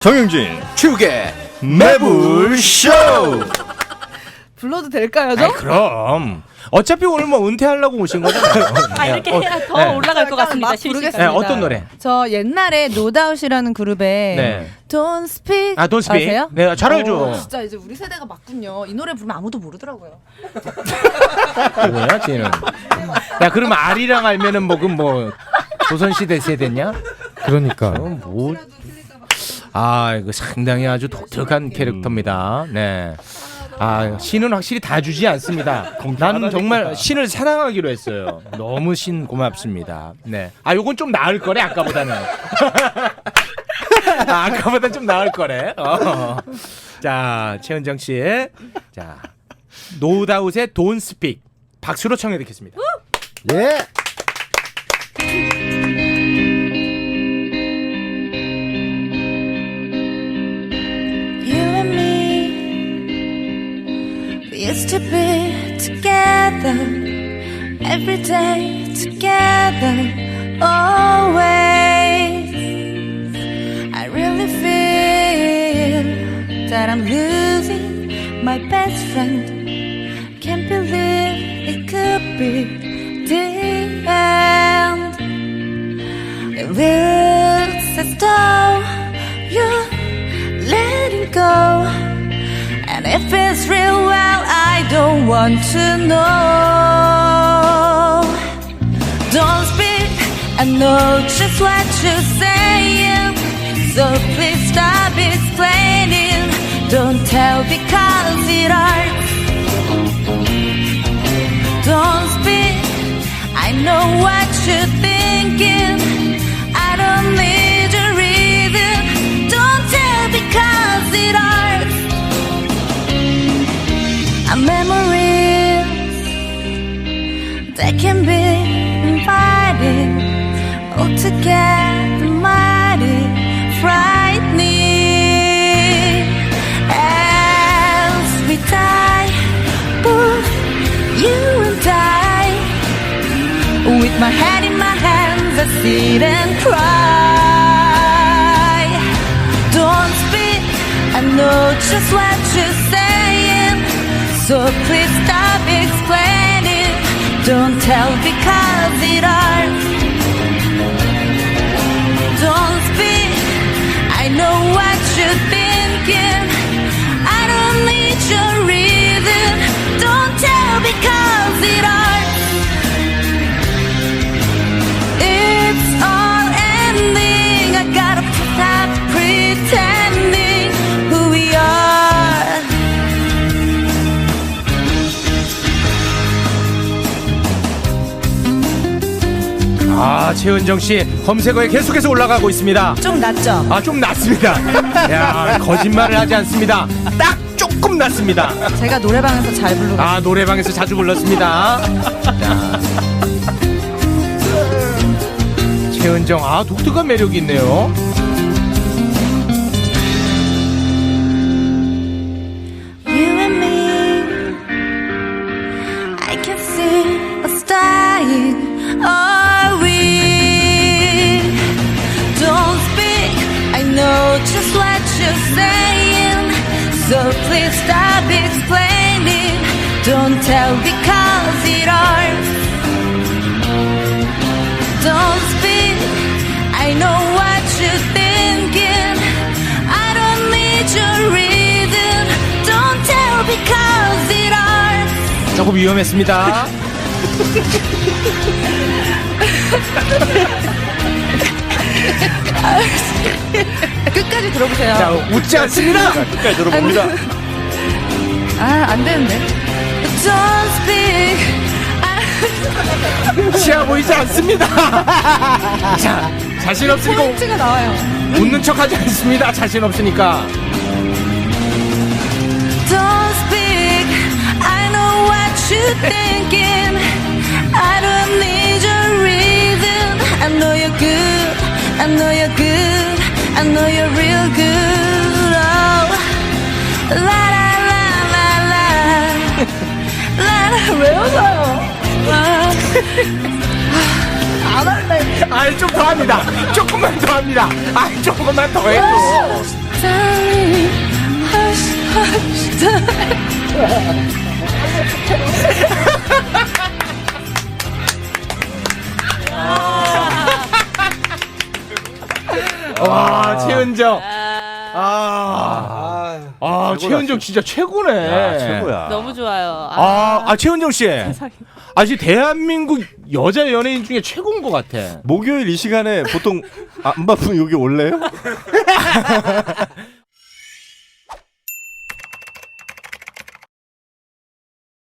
정영진 축의 매불쇼 불러도 될까요, 아이, 저? 그럼 어차피 오늘 뭐 은퇴하려고 오신 거잖아요. 아 이렇게 어, 해야 더 네. 올라갈 것 같습니다. 막 실시간. 부르겠습니다. 네, 어떤 노래? 저 옛날에 노다웃이라는 그룹의 네. Don't Speak 아, Don't Speak. 아세요? 네, 잘 알죠. 어, 진짜 이제 우리 세대가 맞군요. 이 노래 부르면 아무도 모르더라고요. 뭐야, 쟤는? 야, 그럼 알이랑 알면은 뭐, 그럼 뭐, 조선시대 세대냐? 그러니까 그럼 뭐. 아, 이거 상당히 아주 독특한 캐릭터입니다. 네. 아, 신은 확실히 다 주지 않습니다. 나는 정말 신을 사랑하기로 했어요. 너무 신 고맙습니다. 네. 아, 요건 좀 나을 거래, 아까보다는. 아, 아까보다 좀 나을 거래. 어. 자, 최은정 씨. 자, 노다웃의 Don't Speak. 박수로 청해 듣겠습니다. 예 Used to be together Every day together Always. I really feel That I'm losing my best friend. Can't believe it could be want to know. Don't speak, I know just what you're saying. So please stop explaining. Don't tell because it hurts. Don't speak, I know what you're that can be inviting, altogether oh, mighty frightening. As we die, both you and I. With my head in my hands, I sit and cry. Don't speak, I know just what you're saying. So please stop. Don't tell because it hurts. Don't speak, I know what you're thinking. 아, 최은정 씨 검색어에 계속해서 올라가고 있습니다. 좀 낫죠? 아, 좀 낫습니다. 야, 거짓말을 하지 않습니다. 딱 조금 낫습니다. 제가 노래방에서 잘 부르고 아, 노래방에서 자주 불렀습니다. 자. 최은정, 아, 독특한 매력이 있네요. So please stop explaining. Don't tell because it hurts. Don't speak. I know what you're thinking. I don't need your reason. Don't tell because it hurts. 조금 위험했습니다. 끝까지 들어보세요. 자, 웃지 않습니다. 끝까지 들어봅니다 아, 안 되는데. Don't speak. 아, 치아 보이지 않습니다. 자, 자신 없으니까 포인트가 나와요. 웃는 척 하지 않습니다. 자신 없으니까. Don't speak. I know what you're thinking. I know you're real good. Oh, la la la la la. la 왜 웃어요? 안 할래. 아, 좀더 합니다. 조금만 더 합니다. 아, 조금만 더 해도. 와 최은정. 아, 아, 최은정 진짜 최고네. 야, 최고야. 너무 좋아요. 아, 아 최은정 씨. 아 지금 대한민국 여자 연예인 중에 최고인 것 같아. 목요일 이 시간에 보통 안 바쁘면 여기 올래요?